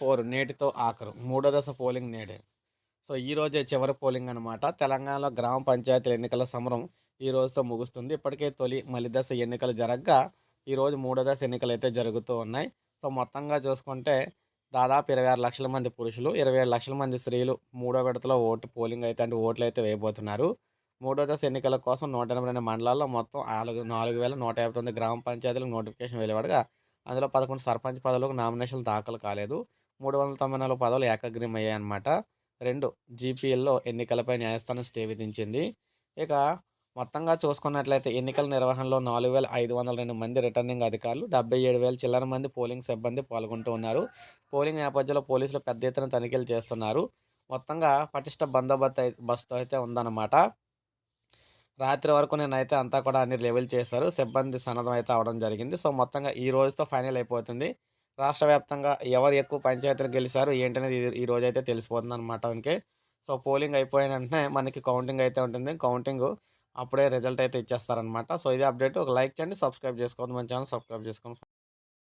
పోరు నేటితో ఆఖరు మూడో దశ పోలింగ్ నేడే. సో ఈ రోజే చివరి పోలింగ్ అనమాట తెలంగాణలో గ్రామ పంచాయతీల ఎన్నికల సమరం ఈ రోజుతో ముగుస్తుంది. ఇప్పటికే తొలి మలి దశ ఎన్నికలు జరగగా ఈరోజు మూడో దశ ఎన్నికలు అయితే జరుగుతూ ఉన్నాయి. సో మొత్తంగా చూసుకుంటే దాదాపు ఇరవై ఆరు లక్షల మంది పురుషులు ఇరవై ఏడు లక్షల మంది స్త్రీలు మూడో విడతలో ఓటు పోలింగ్ అయితే అంటే ఓట్లు అయితే వేయబోతున్నారు. మూడో దశ ఎన్నికల కోసం నూట ఎనభై రెండు మండలాల్లో మొత్తం నాలుగు నాలుగు వేల నూట యాభై తొమ్మిది గ్రామ పంచాయతీలకు నోటిఫికేషన్ వెలువడగా అందులో పదకొండు సర్పంచ్ పదవులకు నామినేషన్లు దాఖలు కాలేదు. మూడు వందల తొంభై నాలుగు పదవులు ఏకగ్రీవం అయ్యాయన్నమాట రెండు జీపీఎల్లో ఎన్నికలపై న్యాయస్థానం స్టే విధించింది. ఇక మొత్తంగా చూసుకున్నట్లయితే ఎన్నికల నిర్వహణలో నాలుగు వేల ఐదు వందల రెండు మంది రిటర్నింగ్ అధికారులు డెబ్బై ఏడు వేల చిల్లర మంది పోలింగ్ సిబ్బంది పాల్గొంటూ ఉన్నారు. పోలింగ్ నేపథ్యంలో పోలీసులు పెద్ద ఎత్తున తనిఖీలు చేస్తున్నారు. మొత్తంగా పటిష్ట బందోబస్తు బస్తు అయితే ఉందన్నమాట. రాత్రి వరకు నేనైతే అంతా కూడా అన్ని లెవెల్ చేశారు. సిబ్బంది సన్నద్ధం అయితే అవడం జరిగింది. సో మొత్తంగా ఈ రోజుతో ఫైనల్ అయిపోతుంది. రాష్ట్ర వ్యాప్తంగా ఎవరు ఎక్కువ పంచాయతీలు గెలిచారు ఏంటనేది ఈ- ఈ రోజు అయితే తెలిసిపోతుంది అనమాట ఇంకే సో పోలింగ్ అయిపోయిన వెంటనే మనకి కౌంటింగ్ అయితే ఉంటుంది. కౌంటింగ్ అప్పుడే రిజల్ట్ అయితే ఇచ్చేస్తారనమాట సో ఇది అప్డేట్ ఒక లైక్ చేయండి సబ్స్క్రైబ్ చేసుకోండి మన ఛానల్ సబ్స్క్రైబ్ చేసుకోండి.